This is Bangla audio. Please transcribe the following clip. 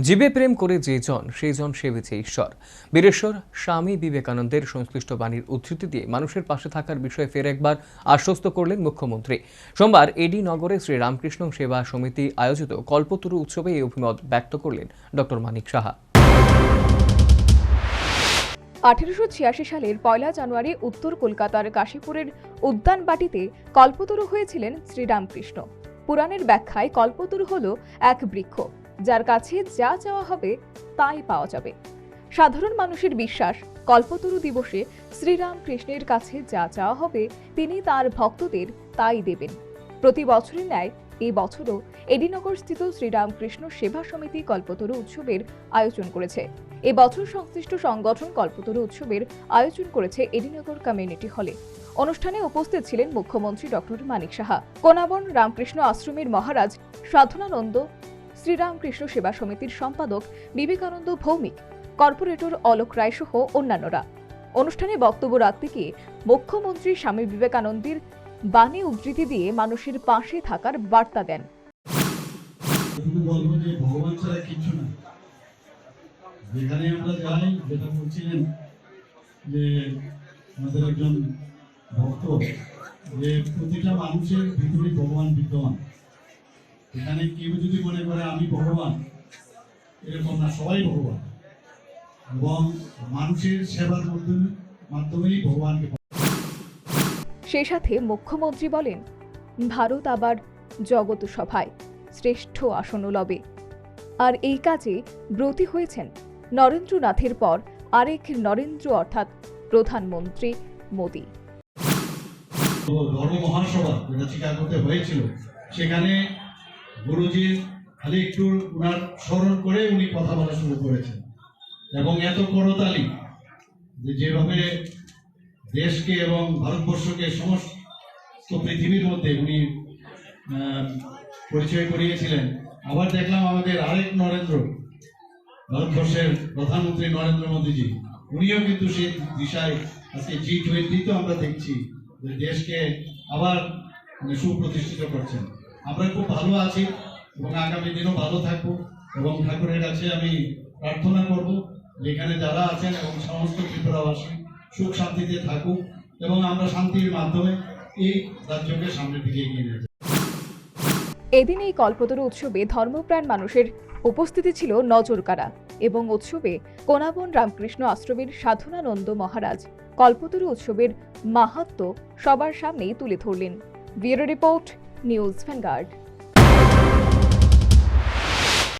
জীবে প্রেম করে যে জন, সেই জন সেবেছে ঈশ্বর। বীরেশ্বর, স্বামী বিবেকানন্দের সংশ্লিষ্ট বাণীর উদ্ধৃতি দিয়ে মানুষের পাশে থাকার বিষয়ে ফের একবার আশ্বস্ত করলেন মুখ্যমন্ত্রী। সোমবার এডি নগরে শ্রী রামকৃষ্ণ সেবা সমিতি আয়োজিত কল্পতরু উৎসবে এই অভিমত ব্যক্ত করলেন ডক্টর মানিক সাহা। আঠেরোশো ছিয়াশি সালের পয়লা জানুয়ারি উত্তর কলকাতার কাশীপুরের উদ্যানবাটিতে কল্পতরু হয়েছিলেন শ্রীরামকৃষ্ণ। পুরাণের ব্যাখ্যায় কল্পতরু হল এক বৃক্ষ। যার কাছে যা চাওয়া হবে তাই পাওয়া যাবে। সাধারণ মানুষের বিশ্বাস, কল্পতরু দিবসে শ্রীরামকৃষ্ণের কাছে যা চাওয়া হবে তিনি তার ভক্তদের তাই দেবেন। প্রতি বছরের ন্যায় এই বছরও এডিনগর স্থিত শ্রীরামকৃষ্ণ সেবা সমিতি কল্পতরু উৎসবের আয়োজন করেছে। এবছর সংশ্লিষ্ট সংগঠন কল্পতরু উৎসবের আয়োজন করেছে এডিনগর কমিউনিটি হলে। অনুষ্ঠানে উপস্থিত ছিলেন মুখ্যমন্ত্রী ডক্টর মানিক সাহা, কোনাবন রামকৃষ্ণ আশ্রমের মহারাজ সাধনানন্দ শ্রীরামকৃষ্ণ সেবা সমিতির সম্পাদক বিবেকানন্দ ভৌমিক, কর্পোরেটর অলোক রায় সহ অন্যান্যরা। অনুষ্ঠানে বক্তব্য রাখতে গিয়ে মুখ্যমন্ত্রী স্বামী বিবেকানন্দের বাণী উদ্ধৃতি দিয়ে মানুষের পাশে থাকার বার্তা দেন। ভগবান ছাড়া কিছু না। যেখানে আমরা যাই, যেটা বলছিলেন যে আমাদের একজন ভক্ত, যে প্রতিটা মানুষের ভিতরে ভগবান বিদ্যমান। এখানে কেউ যদি মনে করে আমি ভগবান এরকম না সবাই ভগবান। এবং মানুষের সেবার মাধ্যমে মাধ্যমেই ভগবানকে সেই সাথে মুখ্যমন্ত্রী বলেন ভারত আবার জগত সভায় শ্রেষ্ঠ আসন লবে। আর এই কাজে ব্রতী হয়েছেন নরেন্দ্রনাথের পর আরেক নরেন্দ্র অর্থাৎ প্রধানমন্ত্রী মোদী। মহাসভা যেটা চিকাগোতে হয়েছিল সেখানে গুরুজির খালি একটু উনার স্মরণ করে উনি কথা বলা শুরু করেছেন। এবং এত করতালি যে যেভাবে দেশকে এবং ভারতবর্ষকে সমস্ত পৃথিবীর মধ্যে উনি পরিচয় করিয়েছিলেন। আবার দেখলাম আমাদের আরেক নরেন্দ্র, ভারতবর্ষের প্রধানমন্ত্রী নরেন্দ্র মোদীজি, উনিও কিন্তু সেই দিশায় আজকে জি টোয়েন্টি তো আমরা দেখছি যে দেশকে আবার মানে সুপ্রতিষ্ঠিত করছেন। আমরা খুব ভালো আছি এবং আগামী দিনও ভালো থাকব এবং ঠাকুরের কাছে আমি প্রার্থনা করব যে এখানে যারা আছেন এবং সমস্ত ত্রিপুরাবাসী সুখ শান্তিতে থাকুক এবং আমরা শান্তির মাধ্যমে এই রাজ্যকে সামনের দিকে এগিয়ে নিয়ে যাই। এদিন এই কল্পতরু উৎসবে ধর্মপ্রাণ মানুষের উপস্থিতি ছিল নজরকাড়া এবং উৎসবে কোনাবন রামকৃষ্ণ আশ্রমের সাধনানন্দ মহারাজ কল্পতরু উৎসবের মাহাত্ম্য সবার সামনেই তুলে ধরলেন। Bureau report News Vanguard.